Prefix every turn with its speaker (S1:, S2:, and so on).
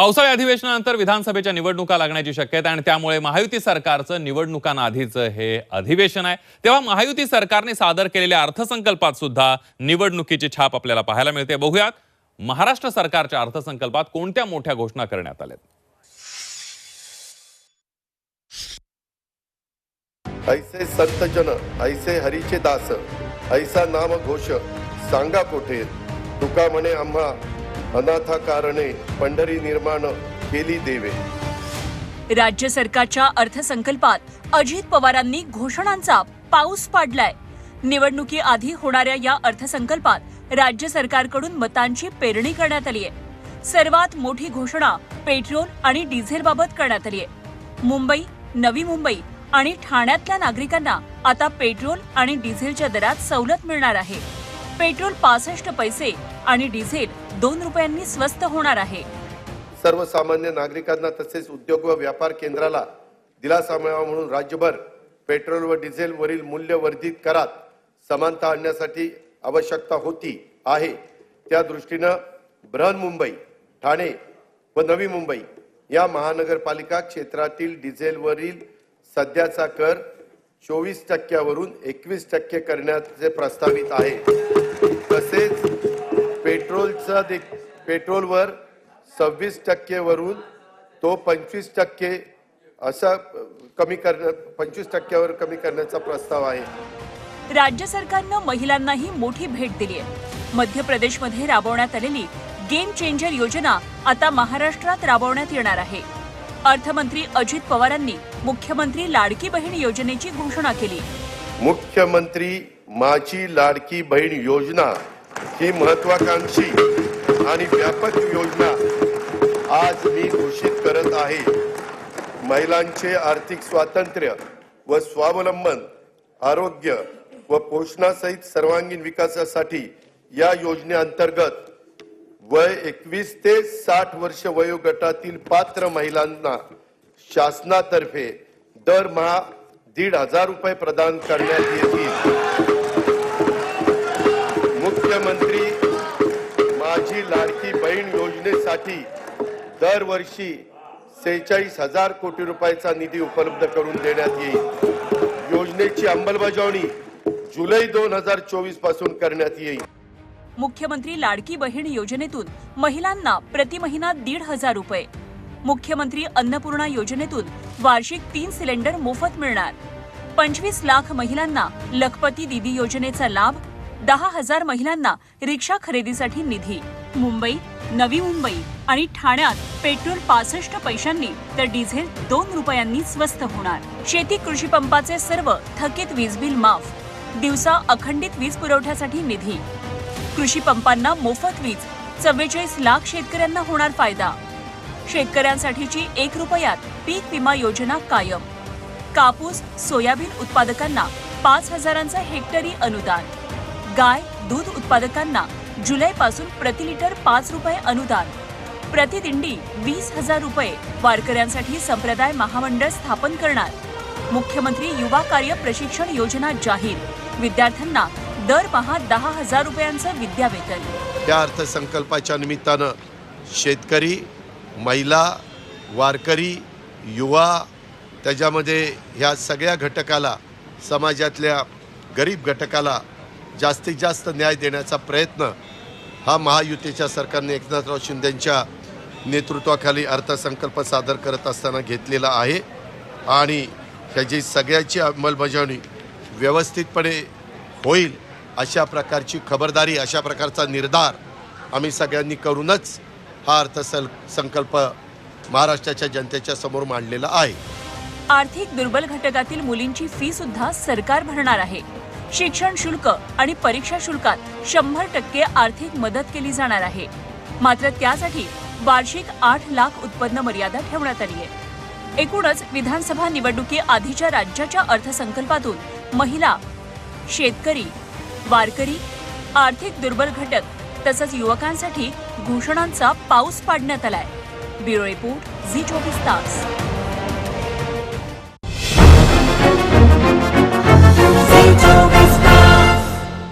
S1: पावसाळी अधिवेशनानंतर विधानसभेच्या निवडणुका लागण्याची शक्यता आणि त्यामुळे महायुती सरकारचं निवडणुकांआधीचं हे अधिवेशन आहे. तेव्हा महायुती सरकारने सादर केलेल्या अर्थसंकल्पात सुद्धा निवडणुकीची छाप आपल्याला पाहायला मिळते. बघूयात महाराष्ट्र सरकारच्या अर्थसंकल्पात कोणत्या मोठ्या घोषणा करण्यात आल्या
S2: ऐसे संत जन ऐसे हरीचे दास ऐसा नाम घोष सांगा कोठे? तुका म्हणे आम्हा अनाथा कारणे पंढरी निर्माण केली देवे.
S3: राज्य सरकारच्या अर्थसंकल्पात अजित पवारांनी घोषणांचा पाऊस पाडलाय. निवडणुकीआधी होणाऱ्या या अर्थसंकल्पात राज्य सरकारकडून मतांची पेरणी करण्यात आली आहे सर्वात मोठी घोषणा पेट्रोल आणि डिझेलबाबत करण्यात आली आहे मुंबई नवी मुंबई आणि ठाण्यातल्या नागरिकांना आता पेट्रोल आणि डिझेलच्या दरात सवलत मिळणार आहे. पेट्रोल पासष्ट पैसे आणि डिझेल दोन रुपयांनी स्वस्त होणार आहे.
S2: सर्वसामान्य नागरिकांना तसेच उद्योग व व्यापार केंद्राला दिलासा मिळावा म्हणून राज्यभर पेट्रोल व डिझेल वरील मूल्य वर्धित करात समानता आणण्यासाठी आवश्यकता होती आहे. त्या दृष्टीनं बृहन्मुंबई ठाणे व नवी मुंबई या महानगरपालिका क्षेत्रातील डिझेलवरील सध्याचा कर चोवीस टक्क्यावरून एकवीस टक्के करण्याचे प्रस्तावित आहे. तसेच पेट्रोलचा दे पेट्रोलवर सव्वीस टक्केवरून तो पंचवीस टक्के असा कमी करणं पंचवीस टक्क्यावर कमी करण्याचा प्रस्ताव आहे.
S3: राज्य सरकारनं महिलांनाही मोठी भेट दिली आहे. मध्य प्रदेशमध्ये राबवण्यात आलेली गेम चेंजर योजना आता महाराष्ट्रात राबवण्यात येणार आहे. अर्थमंत्री अजित पवारांनी मुख्यमंत्री लाडकी बहीण योजनेची घोषणा केली.
S2: मुख्यमंत्री माझी लाडकी बहीण योजना ही महत्वाकांक्षी आणि व्यापक योजना आज मी घोषित करत आहे. महिलांचे आर्थिक स्वातंत्र्य व स्वावलंबन आरोग्य व पोषणासहित सर्वांगीण विकासासाठी या योजनेअंतर्गत वय एकवीस ते साठ वर्ष वयोगटातील पात्र महिलांना शासनातर्फे दरमहा दीड हजार रुपये प्रदान करण्यात येतील. मुख्यमंत्री माझी लाडकी बहीण योजनेसाठी दरवर्षी सेहेचाळीस हजार कोटी रुपयाचा निधी उपलब्ध करून देण्यात येईल. योजनेची अंमलबजावणी जुलै दोन हजार चोवीसपासून करण्यात येईल.
S3: मुख्यमंत्री लाडकी बहीण योजनेतून महिलांना प्रति महिना दीड हजार रुपये. मुख्यमंत्री अन्नपूर्णा योजनेतून वार्षिक तीन सिलेंडर मोफत मिळणार. पंचवीस लाख महिलांना लखपती दिदी योजनेचा लाभ दहा हजार महिलांना रिक्षा खरेदीसाठी निधी. मुंबई नवी मुंबई आणि ठाण्यात पेट्रोल पासष्ट पैशांनी तर डिझेल दोन रुपयांनी स्वस्त होणार. शेती कृषी पंपाचे सर्व थकीत वीज बिल माफ. दिवसा अखंडित वीज पुरवठ्यासाठी निधी. कृषी पंपांना मोफत वीज चव्वेचाळीस लाख शेतकऱ्यांना होणार फायदा. शेतकऱ्यांसाठीची एक रुपयात पीक विमा योजना कायम. कापूस सोयाबीन उत्पादकांना पाच हजारांचं हेक्टरी अनुदान. गाय दूध उत्पादकांना जुलैपासून प्रति लिटर पाच रुपये अनुदान. प्रतिदिंडी वीस हजार रुपये वारकऱ्यांसाठी संप्रदाय महामंडळ स्थापन करणार. मुख्यमंत्री युवा कार्य प्रशिक्षण योजना जाहीर. विद्यार्थ्यांना दरमहा दहा हजार रुपयांचं विद्यावेतन.
S2: त्या अर्थसंकल्पाच्या निमित्तानं शेतकरी महिला वारकरी युवा त्याच्यामध्ये ह्या सगळ्या घटकाला समाजातल्या गरीब घटकाला जास्तीत जास्त न्याय देण्याचा प्रयत्न हा महायुतीच्या सरकारने एकनाथराव शिंदेंच्या नेतृत्वाखाली अर्थसंकल्प सादर करत असताना घेतलेला आहे. आणि ह्याची सगळ्याची अंमलबजावणी व्यवस्थितपणे होईल. अशा प्रकारची खबरदारी अशा प्रकारचा निर्धार आम्ही सगळ्यांनी करूनच हा अर्थसल संकल्प महाराष्ट्राच्या जनतेच्या समोर मांडलेला आहे.
S3: आर्थिक दुर्बल घटकातील मुलींची फी सुद्धा सरकार भरणार आहे. शिक्षण शुल्क आणि परीक्षा शुल्कात शंभर टक्के आर्थिक मदत केली जाणार आहे. मात्र त्यासाठी वार्षिक आठ लाख उत्पन्न मर्यादा ठेवण्यात आली आहे. एकूणच विधानसभा निवडणुकी आधीच्या राज्याच्या अर्थसंकल्पातून महिला शेतकरी वारकरी आर्थिक दुर्बल घटक तसंच युवकांसाठी घोषणांचा पाऊस पाडण्यात आलाय. ब्युरो रिपोर्ट झी चोवीस तास.